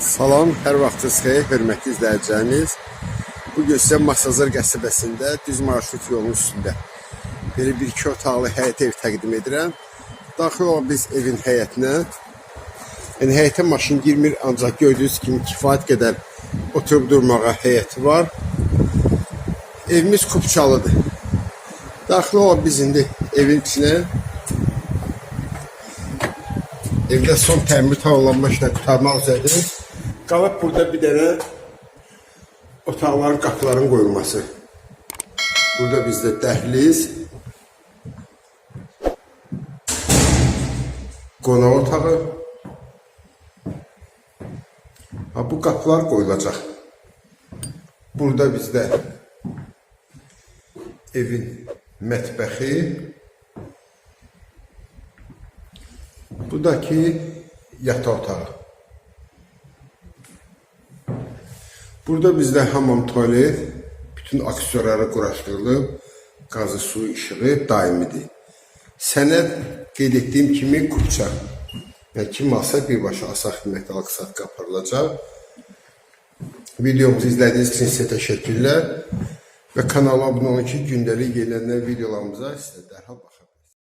Salam, hər vaxtınız xeyir, hörmətli izləyicilərimiz. Bu gün sizə Masazır qəsəbəsində düz marşrut yolunun üstündə belə bir iki otaqlı həyət ev təqdim edirəm. Daxil olaq biz evin həyətinə. Yəni həyətə maşın girmir, ancaq gördüyünüz kimi kifayət qədər oturub durmağa həyəti var. Evimiz kupçalıdır. Daxil olaq biz indi evin içinə. Evdə son təmir tamamlanma işlə qutarmaq üzrədir. Qalıb burada bir dənə otaqların qapıların qoyulması. Burada bizdə dəhliz, qonaq otağı. Ha, bu qapılar qoyulacaq. Burada bizdə evin mətbəxi, Buradaki yataq otağı. Burada bizdə hamam tualet, bütün aksessuarları quraşdırılıb, qazı, su, işığı daimidir. Sənəd qeyd etdiyim kimi kupça. Yəni kim alsa birbaşa asaq qiymətli alqı-satqı aparılacaq. Videomuzu izlədiyiniz üçün sizə təşəkkürlər və kanala abunə olun ki, gündəlik yenilənən videolarımıza sizə dərhal baxın.